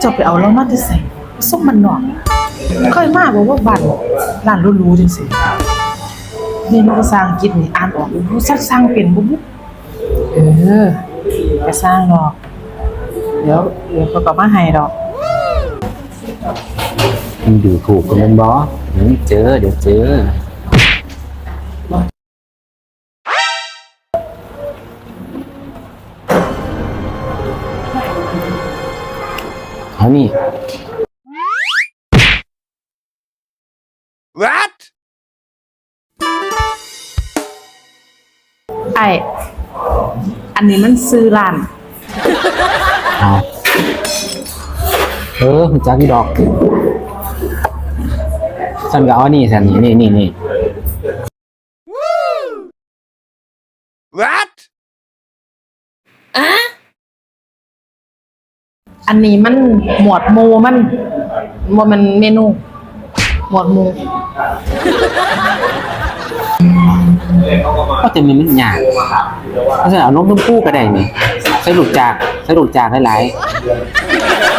เจะไปเอาแล้วมาที่ใส่ส้มมันหนอกเคยมากบอกว่าบ้านร้านรู้ๆจังซี่เมนูภาษาอังกฤษนี่อ่านออกรู้สักสร้างเป็นบ่บุเออไปสร้างดอก เดี๋ยวเดี๋ยวเขาก็มาให้ดอกมึงดูถูกกันมันบอเดี๋ยวเจอเดี๋ยวเจอ เอานี่ What? ไออันนี้มันซื้อร้านเอาเออจักกี่ดอกสันก็เอานี่สันนี่นี่นี่นี่ What? อันนี้มันหมวดหมูมันบ่มันเมนู หมวดหมูก็เต็มมันมันยากเพราะฉะนั้นเอานมต้มปูก็ได้นี่ใส่ลูกจากใส่ลูกจากหลายๆ